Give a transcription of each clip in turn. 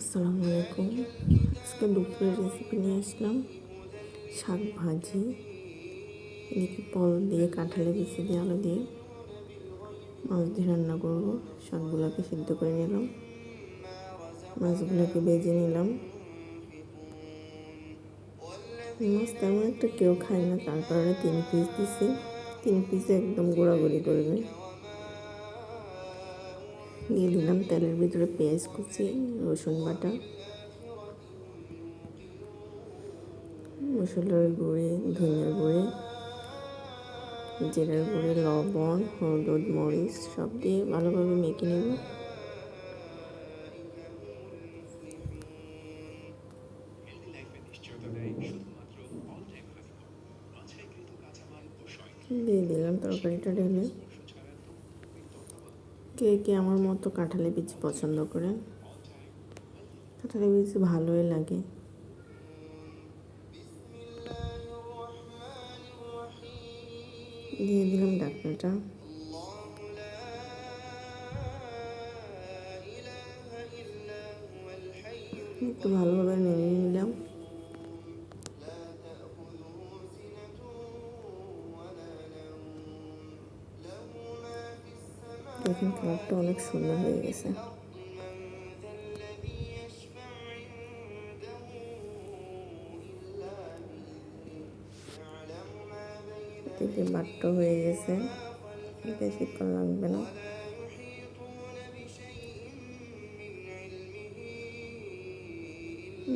আসসালামু আলাইকুম আজকে দুপুরের রেসিপি নিয়ে আসলাম। শাক ভাজি। এদিকে পল দিয়ে, কাঁঠালে বেশি দিয়ে, আলু দিয়ে মাছ দিয়ে রান্না করব। শাকগুলোকে সিদ্ধ করে নিলাম। মাছগুলোকে বেজে নিলাম। মাছ তেমন একটা কেউ খায় না, তার কারণে তিন পিস দিছি। তিন পিসে একদম গোড়াগড়ি করবে। দিয়ে দিলাম তেলের ভিতরে পেঁয়াজ কুচি, রসুন বাটা, মশলার গুঁড়ি, ধনিয়ার গুঁড়ি, জিরার গুঁড়ি, লবণ, হলুদ, মরিচ, সব দিয়ে ভালোভাবে মেখে নেব। দিয়ে দিলাম তরকারিটা ঢেলে। কে কে আমার মতো কাঁঠালি বীজ পছন্দ করেন? কাঁঠালি বীজ ভালোই লাগে। দিয়ে দিলাম ডাকনাটা। একটু ভালোভাবে নেড়ে নিলাম। দেখুন, কালারটা অনেক সুন্দর হয়ে গেছে। এদিকে বাট্ট হয়ে গেছে। বেশিক্ষণ লাগবে না।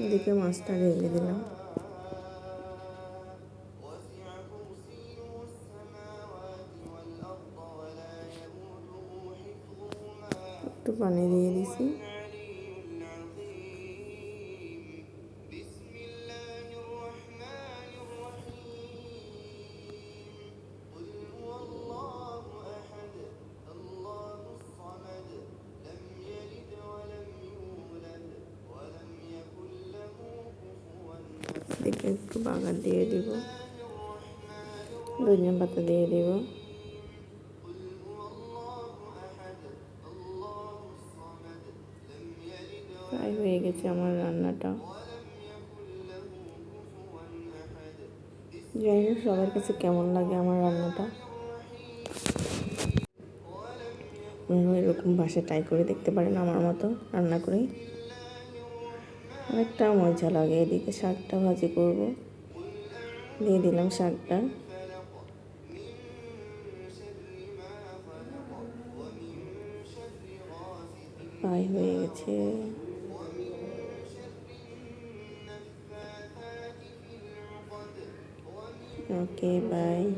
এদিকে মাছটা রেখে দিলাম। একটু পানি দিয়ে দিছি এদিকে একটু বাগার দিয়ে দিব ধনিয়া পাতা দিয়ে দিব প্রায় হয়ে গেছে আমার রান্নাটা। জানি না সবার কাছে কেমন লাগে আমার রান্নাটা? এরকম বাসায় ট্রাই করে দেখতে পারেন আমার মতো রান্না করে। অনেকটা মজা লাগে এদিকে শাকটা ভাজি করব। দিয়ে দিলাম শাকটা। প্রায় হয়ে গেছে। okay bye.